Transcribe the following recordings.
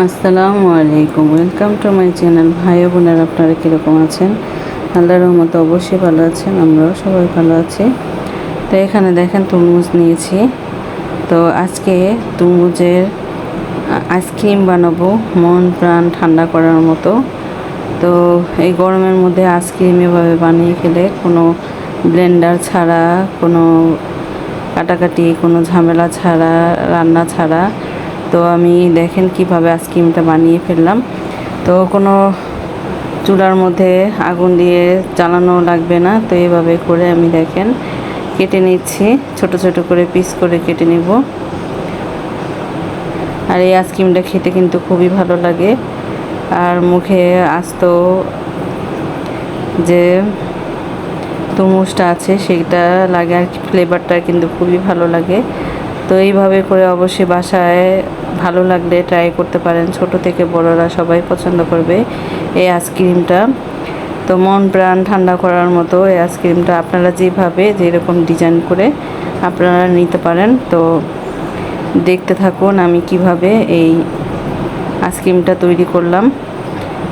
আসসালামু আলাইকুম। Welcome to my channel ভাই বোনেরা আপনারা কীরকম আছেন? আল্লাহ রহমতে অবশ্যই ভালো আছেন, আমরাও সবাই ভালো আছি। তো এখানে দেখেন তরমুজ নিয়েছি। তো আজকে তরমুজের আইসক্রিম বানাবো, মন প্রাণ ঠান্ডা করার মতো। তো এই গরমের মধ্যে আইসক্রিম এভাবে বানিয়ে খেলে কোনো ব্লেন্ডার ছাড়া, কোনো কাটাকাটি, কোনো ঝামেলা ছাড়া, রান্না ছাড়া তো আমি দেখেন কীভাবে আইসক্রিমটা বানিয়ে ফেললাম। তো কোনো চুলার মধ্যে আগুন দিয়ে জ্বালানো লাগবে না, তো এভাবে করে আমি দেখেন কেটে নিচ্ছি। ছোট ছোট করে পিস করে কেটে নেব। আর এই আইসক্রিমটা খেতে কিন্তু খুবই ভালো লাগে। আর মুখে আস্ত যে তরমুজটা আছে, সেটা লাগে আর ফ্লেভারটা কিন্তু খুবই ভালো লাগে। তো এইভাবে করে অবশ্যই বাসায় ভালো লাগলে ট্রাই করতে পারেন। ছোট থেকে বড়রা সবাই পছন্দ করবে এই আইসক্রিমটা তো মন প্রাণ ঠান্ডা করার মতো এই আইসক্রিমটা আপনারা যেভাবে যেরকম ডিজাইন করে আপনারা নিতে পারেন। তো দেখতে থাকুন আমি কীভাবে এই আইসক্রিমটা তৈরি করলাম।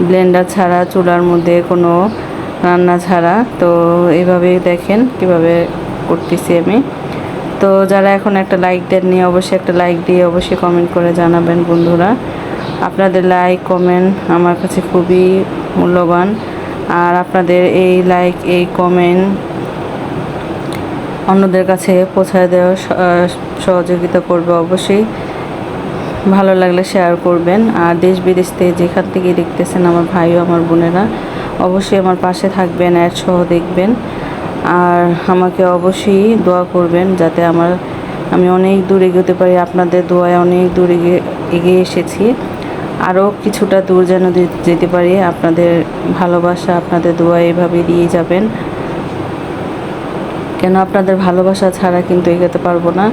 ব্লেন্ডার ছাড়া, চুলার মধ্যে কোনো রান্না ছাড়া। তো এইভাবে দেখেন কীভাবে করতেছি আমি। তো যারা এখন একটা লাইক দেননি অবশ্যই একটা লাইক দিয়ে অবশ্যই কমেন্ট করে জানাবেন বন্ধুরা। আপনাদের লাইক কমেন্ট আমার কাছে খুবই মূল্যবান। আর আপনাদের এই লাইক এই কমেন্ট অন্যদের কাছে পৌঁছায় দেওয়ার সহযোগিতা করবে অবশ্যই। ভালো লাগলে শেয়ার করবেন। আর দেশ বিদেশ থেকে যেখান থেকে দেখতেছেন আমার ভাই ও আমার বোনেরা, অবশ্যই আমার পাশে থাকবেন অ্যাড সহ দেখবেন। আর আমাকে অবশ্যই দোয়া করবেন যাতে আমার, আমি অনেক দূর এগোতে পারি, আপনাদের দোয়ায় অনেক দূর এগিয়ে এগিয়ে এসেছি। আরও কিছুটা দূর যেন যেতে পারি, আপনাদের ভালোবাসা আপনাদের দোয়া এভাবে দিয়ে যাবেন। কেন আপনাদের ভালোবাসা ছাড়া কিন্তু এগোতে পারব না।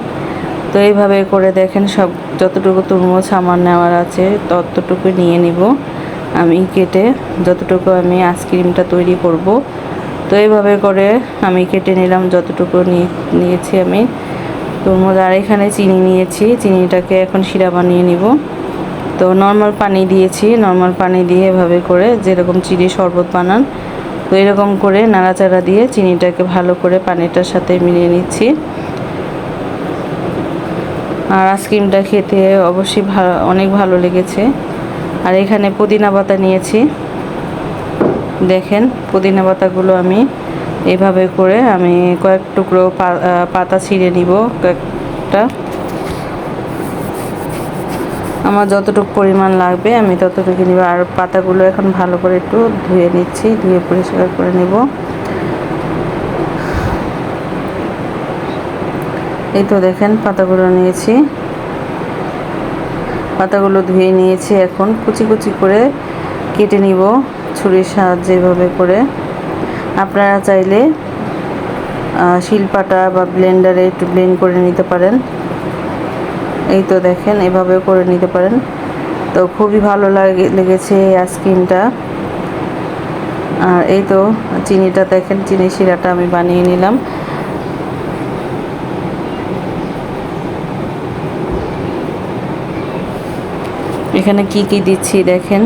তো এইভাবে করে দেখেন, সব যতটুকু তরমুজ আমার নেওয়ার আছে, ততটুকু নিয়ে নিব। আমি কেটে যতটুকু আমি আইসক্রিমটা তৈরি করব তো এইভাবে করে আমি কেটে নিলাম যতটুকু নিয়ে নিয়েছি আমি। তরমুজ আর এখানে চিনি নিয়েছি। চিনিটাকে এখন শিরা বানিয়ে নিব। তো নর্মাল পানি দিয়েছি। নর্মাল পানি দিয়ে এভাবে করে যেরকম চিনি শরবত বানান, তো এরকম করে নাড়াচাড়া দিয়ে চিনিটাকে ভালো করে পানিটার সাথে মিলিয়ে নিচ্ছি। আর আইসক্রিমটা খেতে অবশ্যই ভালো অনেক ভালো লেগেছে। আর এখানে পুদিনা পাতা নিয়েছি। দেখেন, পুদিনা পাতাগুলো আমি এভাবে করে আমি কয়েক টুকরো পাতা ছিঁড়ে নিব, কয়েকটা। আমার যতটুকু পরিমাণ লাগবে আমি ততটুকু নিব। আর পাতাগুলো এখন ভালো করে একটু ধুয়ে নিচ্ছি, ধুয়ে পরিষ্কার করে নেব। এই তো দেখেন, পাতাগুলো নিয়েছি। পাতাগুলো ধুয়ে নিয়েছি এখন, কুচি কুচি করে কেটে নিব। ছুরির সাহায্যে এভাবে করে। আপনারা চাইলে শিলপাটা বা ব্লেন্ডারে একটু ব্লেন্ড করে নিতে পারেন। এই তো দেখেন, এভাবেও করে নিতে পারেন। তো খুবই ভালো লাগে, লেগেছে এই আইসক্রিমটা আর এই তো চিনিটা দেখেন চিনি শিরাটা আমি বানিয়ে নিলাম। এখানে কি কি দিচ্ছি দেখেন,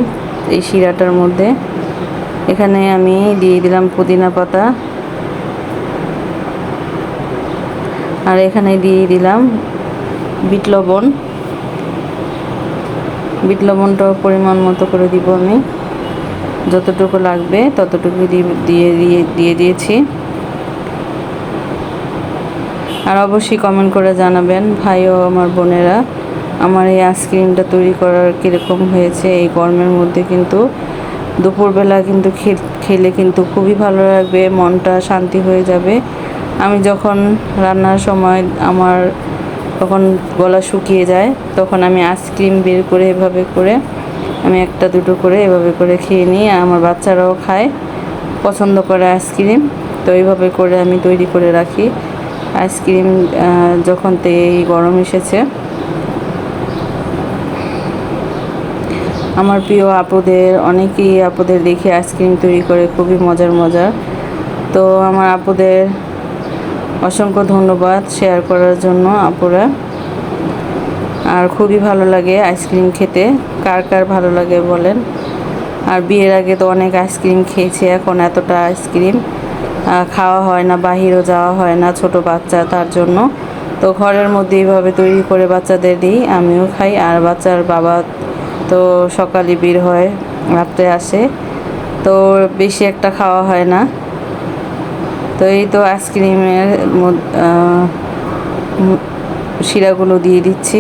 এই শিরাটার মধ্যে। এখানে আমি দিয়ে দিলাম পুদিনা পাতা। আর এখানে দিয়ে দিলাম বিট লবণ। বিট লবণটাও পরিমাণ মতো করে দিব আমি। যতটুকু লাগবে ততটুকু দিয়ে দিয়ে দিয়ে দিয়েছি। আর অবশ্যই কমেন্ট করে জানাবেন, ভাই ও আমার বোনেরা, আমার এই আইসক্রিমটা তৈরি করার কীরকম হয়েছে? এই গরমের মধ্যে কিন্তু দুপুরবেলা কিন্তু খেলে কিন্তু খুবই ভালো লাগবে, মনটা শান্তি হয়ে যাবে। আমি যখন রান্নার সময় আমার তখন গলা শুকিয়ে যায়, তখন আমি আইসক্রিম বের করে এভাবে করে, আমি একটা দুটো করে এভাবে করে খেয়ে নিই আমার বাচ্চারাও খায়, পছন্দ করে আইসক্রিম। তো এইভাবে করে আমি তৈরি করে রাখি। আইসক্রিম যখন এই গরম এসেছে আমার প্রিয় আপুদের, অনেকেই আপুদের দেখে আইসক্রিম তৈরি করে, খুবই মজার মজার। তো আমার আপুদের অসংখ্য ধন্যবাদ শেয়ার করার জন্য আপুরা। আর খুবই ভালো লাগে আইসক্রিম খেতে। কার কার ভালো লাগে বলেন? আর বিয়ের আগে তো অনেক আইসক্রিম খেয়েছি, এখন এতটা আইসক্রিম খাওয়া হয় না, বাহিরও যাওয়া হয় না, ছোট বাচ্চা তার জন্য। তো ঘরের মধ্যে এইভাবে তৈরি করে বাচ্চাদের দিই, আমিও খাই। আর বাচ্চার বাবা তো সকালে বের হয়, রাত্রে আসে। তো বেশি একটা খাওয়া হয় না। তো এই তো আইসক্রিমের শিরাগুলো দিয়ে দিচ্ছি।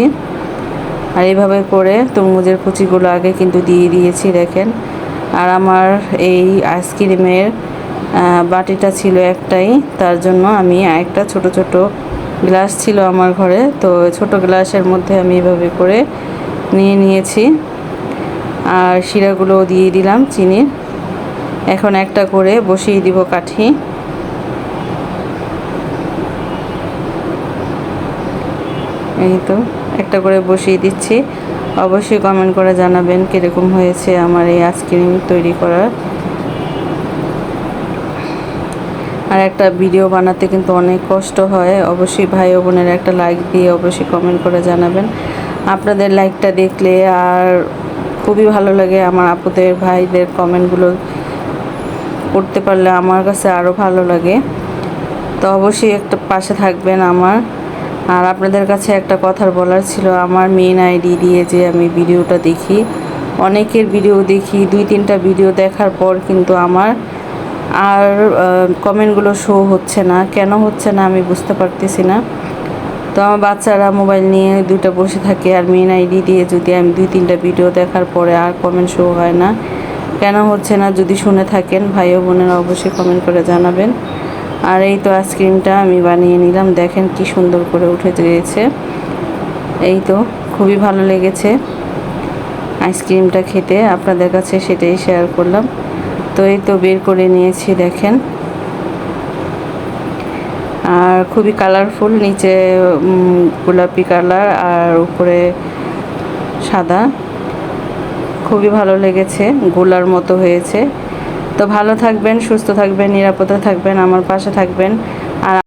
আর এইভাবে করে তরমুজের কুচিগুলো আগে কিন্তু দিয়ে দিয়েছি, দেখেন। আর আমার এই আইসক্রিমের বাটিটা ছিল একটাই, তার জন্য আমি একটা ছোট ছোট গ্লাস ছিল আমার ঘরে। তো ছোট গ্লাসের মধ্যে আমি এভাবে করে নিয়ে নিয়েছি। আর শিরাগুলো দিয়ে দিলাম চিনির এখন একটা করে বসিয়ে দিব কাঠি। এই তো, একটা করে বসিয়ে দিচ্ছি। অবশ্যই কমেন্ট করে জানাবেন কীরকম হয়েছে আমার এই আইসক্রিম তৈরি করার। আর একটা ভিডিও বানাতে কিন্তু অনেক কষ্ট হয়। অবশ্যই ভাই বোনের একটা লাইক দিয়ে অবশ্যই কমেন্ট করে জানাবেন। আপনাদের লাইকটা দেখলে আর খুবই ভালো লাগে আমার আপুদের, ভাইদের কমেন্টগুলো করতে পারলে আমার কাছে আরও ভালো লাগে। তো অবশ্যই একটা পাশে থাকবেন আমার। আর আপনাদের কাছে একটা কথার বলার ছিল, আমার মেন আইডি দিয়ে যে আমি ভিডিওটা দেখি, অনেকের ভিডিও দেখি, দুই তিনটা ভিডিও দেখার পর কিন্তু আমার আর কমেন্টগুলো শো হচ্ছে না। কেন হচ্ছে না আমি বুঝতে পারতেছি না। তো আমার বাচ্চারা মোবাইল নিয়ে দুইটা বসে থাকে আর মেন আইডি দিয়ে যদি আমি দুই, তিনটা ভিডিও দেখার পরে আর কমেন্ট শো হয় না, কেন হচ্ছে না যদি শুনে থাকেন, ভাই ও বোনেরা অবশ্যই কমেন্ট করে জানাবেন। আর এই তো আইসক্রিমটা আমি বানিয়ে নিলাম, দেখেন কি সুন্দর করে উঠে গিয়েছে। এই তো খুবই ভালো লেগেছে আইসক্রিমটা খেতে, আপনাদের কাছে সেটাই শেয়ার করলাম। তো এই তো বের করে নিয়েছি, দেখেন। আর খুবই কালারফুল নিচে গোলাপি কালার আর উপরে সাদা। খুবই ভালো লেগেছে, গোলার মতো হয়েছে। তো ভালো থাকবেন, সুস্থ থাকবেন, নিরাপদে থাকবেন, আমার পাশে থাকবেন। আর